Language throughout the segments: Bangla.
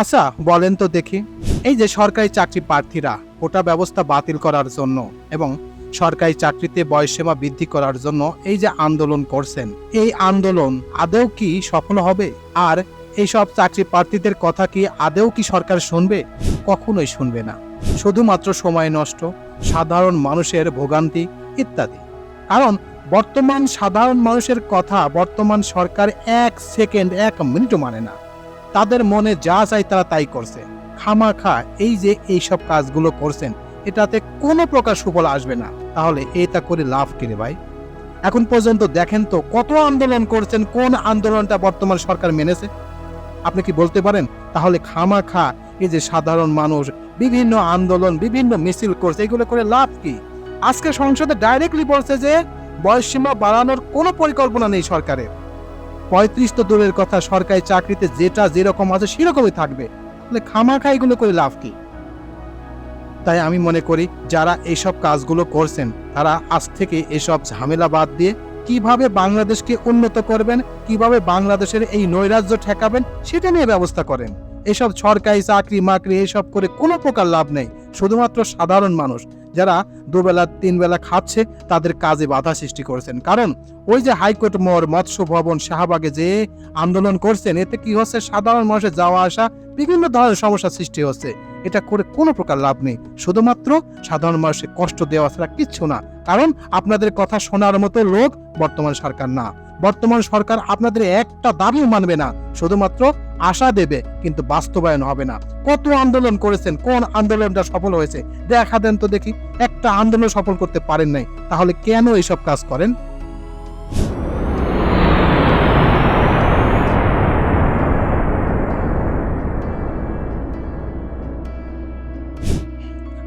আচ্ছা বলেন তো দেখি। এই যে সরকারি চাকরি প্রার্থীরা কোটা ব্যবস্থা বাতিল করার জন্য এবং সরকারি চাকরিতে বয়সসীমা বৃদ্ধি করার জন্য এই যে আন্দোলন করছেন, এই আন্দোলন আদৌ কি সফল হবে? আর এইসব চাকরি প্রার্থীদের কথা কি আদৌ কি সরকার শুনবে? কখনোই শুনবে না। শুধুমাত্র সময় নষ্ট, সাধারণ মানুষের ভোগান্তি ইত্যাদি। কারণ বর্তমান সাধারণ মানুষের কথা বর্তমান সরকার এক সেকেন্ড, এক মিনিটও মানে না। তাদের মনে যা চাই তারা তাই করছে। খামাখা এই যে এইসব কাজগুলো করছেন, এটাতে কোনো প্রকার সুফল আসবে না। তাহলে এটা করে লাভ কিরে ভাই? এখন পর্যন্ত দেখেন তো কত আন্দোলন করছেন, কোন আন্দোলনটা বর্তমান সরকার মেনেছে? আপনি কি বলতে পারেন? তাহলে খামাখা, এই যে সাধারণ মানুষ, বিভিন্ন আন্দোলন, বিভিন্ন মিছিল করছে, এগুলো করে লাভ কি? আজকে সংসদে ডাইরেক্টলি বলছে যে বয়সসীমা বাড়ানোর কোনো পরিকল্পনা নেই সরকারের। পঁয়ত্রিশ তো দূরের কথা, সরকারি চাকরিতে যেটা যেরকম আছে সেরকমই থাকবে। তাহলে খামাখা এগুলো করে লাভ কি? তাই আমি মনে করি, যারা এইসব কাজগুলো করছেন, তারা আজ থেকে এসব ঝামেলা বাদ দিয়ে কীভাবে বাংলাদেশকে উন্নত করবেন, কীভাবে বাংলাদেশের এই নৈরাজ্য ঠেকাবেন, সেটা নিয়ে ব্যবস্থা করেন। এসব সরকারি চাকরি মাকরি এসব করে কোনো প্রকার লাভ নেই। শুধুমাত্র সাধারণ মানুষ যারা দুবেলা তিন বেলা খাচ্ছে, তাদের কাজে বাধা সৃষ্টি করেছেন। কারণ ওই যে হাইকোর্ট মোড়, মৎস্য ভবন, শাহবাগে যে আন্দোলন করছেন, এতে কি হচ্ছে? সাধারণ মানুষের যাওয়া আসা, বিভিন্ন ধরনের সমস্যা সৃষ্টি হচ্ছে। এটা করে কোনো প্রকার লাভ নেই। শুধুমাত্র সাধারণ মানুষের কষ্ট দেওয়া ছাড়া কিচ্ছু না। কারণ আপনাদের কথা শোনার মতো লোক বর্তমান সরকার না। বর্তমান সরকার আপনাদের একটা দাবিও মানবে না। শুধুমাত্র আশা দেবে, কিন্তু বাস্তবায়ন হবে না। কত আন্দোলন করেছেন, কোন আন্দোলনটা সফল হয়েছে? দেখা দেন তো দেখি, একটা আন্দোলন সফল করতে পারেন নাই, তাহলে কেন এইসব কাজ করেন?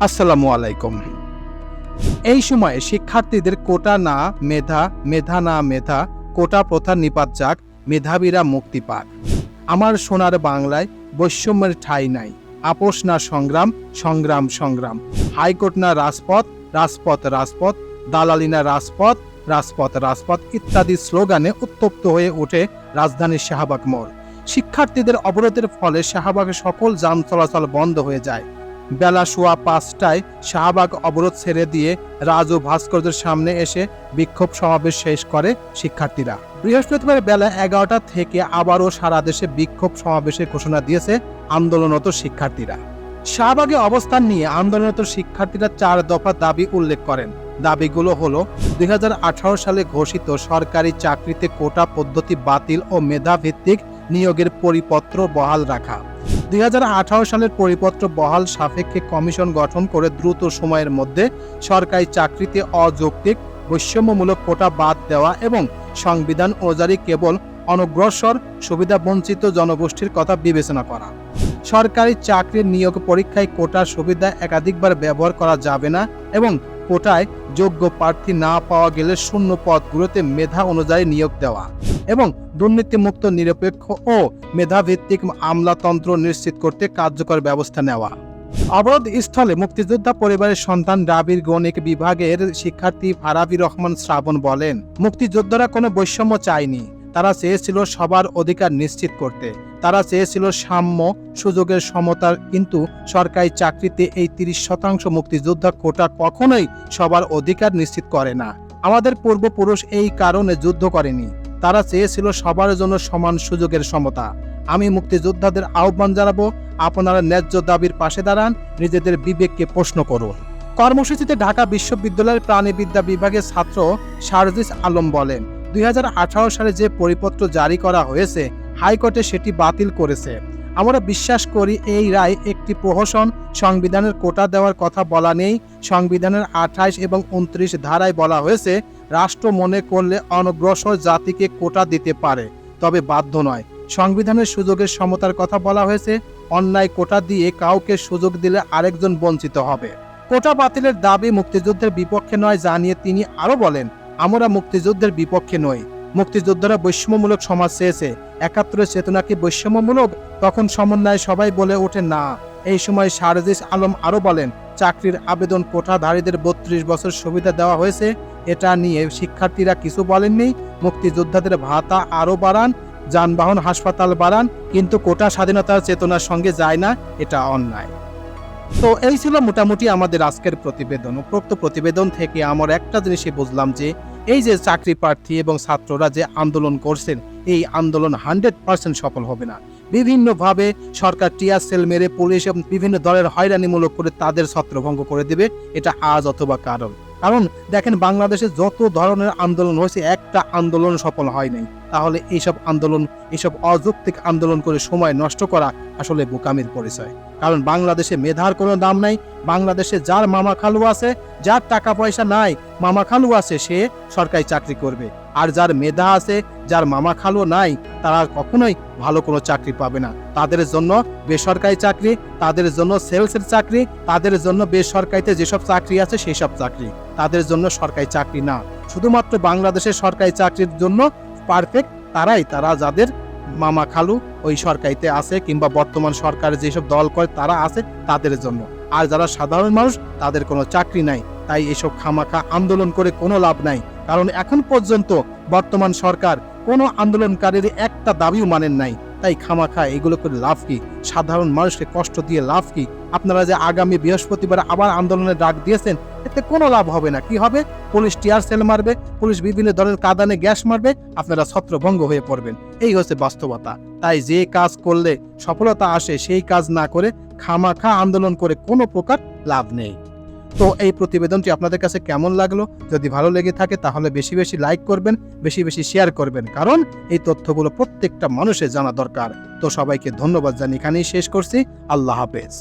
আসসালামু আলাইকুম। এই সময়ে শিক্ষার্থীদের কোটা না মেধা মেধা না মেধা, কোটা প্রথা নিপাত যাক, মেধাবীরা মুক্তি পাক। আমার সোনার বাংলায় বৈষম্যের ঠাঁই নাই। আপোষ না সংগ্রাম সংগ্রাম সংগ্রাম। হাইকোর্ট না রাজপথ রাজপথ রাজপথ। দালালি না রাজপথ রাজপথ রাজপথ। ইত্যাদি স্লোগানে উত্তপ্ত হয়ে ওঠে রাজধানীর শাহবাগ মোড়। শিক্ষার্থীদের অবরোধের ফলে শাহবাগে সকল যান চলাচল বন্ধ হয়ে যায়। বেলা সোয়া পাঁচটায় শাহবাগ অবরোধ ছেড়ে দিয়ে রাজু ভাস্কর্যের সামনে এসে বিক্ষোভ সমাবেশ শেষ করে শিক্ষার্থীরা। বৃহস্পতিবার বেলা এগারোটা থেকে আবারও সারা দেশে বিক্ষোভ সমাবেশের ঘোষণা দিয়েছে আন্দোলনরত শিক্ষার্থীরা। শাহবাগে অবস্থান নিয়ে আন্দোলনরত শিক্ষার্থীরা চার দফা দাবি উল্লেখ করেন। দাবিগুলো হলো, দুই হাজার আঠারো সালে ঘোষিত সরকারি চাকরিতে কোটা পদ্ধতি বাতিল ও মেধাভিত্তিক নিয়োগের পরিপত্র বহাল রাখা। দু হাজার আঠারো সালের পরিপত্র বহাল সাপেক্ষে কমিশন গঠন করে দ্রুত সময়ের মধ্যে সরকারি চাকরিতে অযৌক্তিক বৈষম্যমূলক কোটা বাদ দেওয়া এবং সংবিধান অনুযায়ী কেবল অনগ্রসর সুবিধা বঞ্চিত জনগোষ্ঠীর কথা বিবেচনা করা। সরকারি চাকরির নিয়োগ পরীক্ষায় কোটার সুবিধা একাধিকবার ব্যবহার করা যাবে না এবং কোটায় যোগ্য প্রার্থী না পাওয়া গেলে শূন্য পদগুলোতে মেধা অনুযায়ী নিয়োগ দেওয়া এবং দুর্নীতিমুক্ত, নিরপেক্ষ ও মেধাভিত্তিক আমলাতন্ত্র নিশ্চিত করতে কার্যকর ব্যবস্থা নেওয়া। অবরোধ স্থলে মুক্তিযোদ্ধা পরিবারের সন্তান ডাবির গণিক বিভাগের শিক্ষার্থী ফারাবি রহমান শ্রাবণ বলেন, মুক্তিযোদ্ধারা কোনো বৈষম্য চায়নি। তারা চেয়েছিল সবার অধিকার নিশ্চিত করতে। তারা চেয়েছিল সাম্য সুযোগের সমতার কিন্তু সরকারি চাকরিতে এই তিরিশ শতাংশ মুক্তিযোদ্ধা কোটা কখনোই সবার অধিকার নিশ্চিত করে না। আমাদের পূর্বপুরুষ এই কারণে যুদ্ধ করেনি। তারা চেয়েছিল সবার জন্য সমান সুযোগের সমতা। আমি মুক্তিযোদ্ধাদের আহ্বান জানাব, আপনারা ন্যায্য দাবির পাশে দাঁড়ান, নিজেদের বিবেককে প্রশ্ন করুন। কর্মসূচিতে ঢাকা বিশ্ববিদ্যালয়ের প্রাণীবিদ্যা বিভাগের ছাত্র শারজিস আলম বলেন, দুই হাজার আঠারো সালে যে পরিপত্র জারি করা হয়েছে, হাইকোর্টে সেটি বাতিল করেছে। আমরা বিশ্বাস করি এই রায় একটি প্রহসন সংবিধানের কোটা দেওয়ার কথা বলা নেই। সংবিধানের আঠাইশ এবং উনত্রিশ ধারায় বলা হয়েছে, রাষ্ট্র মনে করলে অনগ্রসর জাতিকে কোটা দিতে পারে, তবে বাধ্য নয়। সংবিধানের সুযোগের সমতার কথা বলা হয়েছে, অন্যায় কোটা দিয়ে কাউকে সুযোগ দিলে আরেকজন বঞ্চিত হবে। কোটা বাতিলের দাবি মুক্তিযুদ্ধের বিপক্ষে নয় জানিয়ে তিনি আরও বলেন, আমরা মুক্তিযুদ্ধের বিপক্ষে নই। মুক্তিযোদ্ধারা বৈষম্যমূলক সমাজ চেয়েছে। একাত্তরের চেতনা কি বৈষম্যমূলক? তখন সমন্বয় সবাই বলে ওঠে, না। এই সময় শারজিস আলম আরও বলেন, চাকরির আবেদন কোটাধারীদের বত্রিশ বছর সুবিধা দেওয়া হয়েছে। এটা নিয়ে শিক্ষার্থীরা কিছু বলেননি। মুক্তিযোদ্ধাদের ভাতা আরও বাড়ান, যানবাহন, হাসপাতাল বাড়ান, কিন্তু কোটা স্বাধীনতার চেতনার সঙ্গে যায় না, এটা অন্যায়। তো এই ছিল মোটামুটি আমাদের আজকের প্রতিবেদন। উপরোক্ত প্রতিবেদন থেকে আমার একটা জিনিসই বুঝলাম যে এই যে চাকরি প্রার্থী এবং ছাত্ররা যে আন্দোলন করছেন, এই আন্দোলন হান্ড্রেড পার্সেন্ট সফল হবে না। বিভিন্নভাবে সরকার টিয়ার সেল মেরে পুলিশ এবং বিভিন্ন দলের হয়রানিমূলক করে তাদের ছত্রভঙ্গ করে দেবে, এটা আজ অথবা কারণ। কারণ দেখেন, বাংলাদেশে যত ধরনের আন্দোলন হয়েছে, একটা আন্দোলন সফল হয় নাই। তাহলে এইসব আন্দোলন, এইসব অযৌক্তিক আন্দোলন করে সময় নষ্ট করা আসলে বোকামির পরিচয়। কারণ বাংলাদেশে মেধার কোনো দাম নাই, বাংলাদেশে যার মামা খালু আছে, যার টাকা পয়সা নাই, মামা খালু আছে, সে সরকারি চাকরি করবে। আর যার মেধা আছে, যার মামা খালু নাই, তারা কখনোই ভালো কোনো চাকরি পাবে না। তাদের জন্য বেসরকারি চাকরি, তাদের জন্য সেলসের চাকরি, তাদের জন্য বেসরকারিতে যেসব চাকরি আছে সেই সব চাকরি। তাদের জন্য সরকারি চাকরি না। শুধুমাত্র বাংলাদেশের সরকারি চাকরির জন্য পারফেক্ট তারাই তারা যাদের মামা খালু ওই সরকারিতে আছে কিংবা বর্তমান সরকার যেসব দল করে তারা আছে তাদের জন্য। আর যারা সাধারণ মানুষ, তাদের কোনো চাকরি নাই। তাই এসব খামাখা আন্দোলন করে কোনো লাভ নাই। কারণ এখন পর্যন্ত বর্তমান সরকার কোনো আন্দোলনকারীর একটা দাবিও মানেন নাই। তাই খামাখা, এগুলো করে লাভ কি? সাধারণ মানুষকে কষ্ট দিয়ে লাভ কি? আপনারা যে আগামী বৃহস্পতিবার আবার আন্দোলনের ডাক দিয়েছেন, এতে কোনো লাভ হবে না। কি হবে? পুলিশ টিয়ার সেল মারবে, পুলিশ বিভিন্ন ধরনের কাদানে গ্যাস মারবে, আপনারা ছত্রভঙ্গ হয়ে পড়বেন। এই হচ্ছে বাস্তবতা। তাই যে কাজ করলে সফলতা আসে, সেই কাজ না করে খামাখা আন্দোলন করে কোনো প্রকার লাভ নেই। তো এই প্রতিবেদনটি আপনাদের কাছে কেমন লাগল? যদি ভালো লেগে থাকে তাহলে বেশি বেশি লাইক করবেন, বেশি বেশি শেয়ার করবেন, কারণ এই তথ্যগুলো প্রত্যেকটা মানুষের জানা দরকার। তো সবাইকে ধন্যবাদ জানি এখানেই শেষ করছি। আল্লাহ হাফেজ।